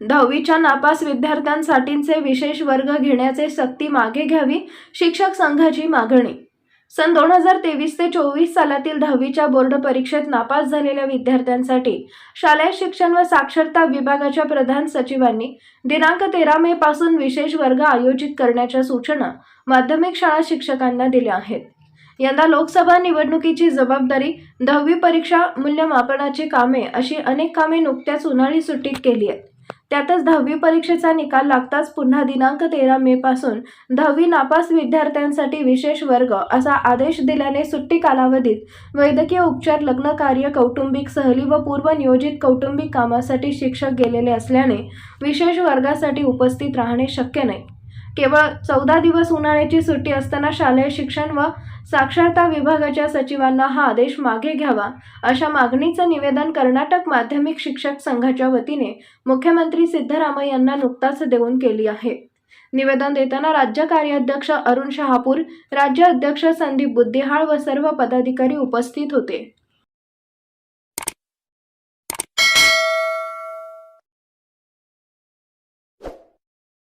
दहावीच्या नापास विद्यार्थ्यांसाठीचे विशेष वर्ग घेण्याचे सक्ती मागे घ्यावी शिक्षक संघाची मागणी. सन दोन हजार तेवीस ते चोवीस सालातील दहावीच्या बोर्ड परीक्षेत नापास झालेल्या विद्यार्थ्यांसाठी शालेय शिक्षण व साक्षरता विभागाच्या प्रधान सचिवांनी दिनांक तेरा मे पासून विशेष वर्ग आयोजित करण्याच्या सूचना माध्यमिक शाळा शिक्षकांना दिल्या आहेत. यंदा लोकसभा निवडणुकीची जबाबदारी दहावी परीक्षा मूल्यमापनाची कामे अशी अनेक कामे नुकत्याच उन्हाळी सुट्टीत केली आहेत. त्यातच दहावी परीक्षेचा निकाल लागताच पुन्हा दिनांक तेरा मे पासून दहावी नापास विद्यार्थ्यांसाठी विशेष वर्ग असा आदेश दिल्याने सुट्टी कालावधीत वैद्यकीय उपचार लग्न कार्य कौटुंबिक सहली व पूर्वनियोजित कौटुंबिक कामासाठी शिक्षक गेलेले असल्याने विशेष वर्गासाठी उपस्थित राहणे शक्य नाही. केवळ चौदा दिवस उन्हाळ्याची सुट्टी असताना शालेय शिक्षण व साक्षरता विभागाच्या सचिवांना हा आदेश मागे घ्यावा अशा मागणीचं निवेदन कर्नाटक माध्यमिक शिक्षक संघाच्या वतीने मुख्यमंत्री सिद्धरामय्या यांना नुकताच देऊन केली आहे. निवेदन देताना राज्य कार्याध्यक्ष अरुण शहापूर राज्य अध्यक्ष संदीप बुद्धिहाळ व सर्व पदाधिकारी उपस्थित होते.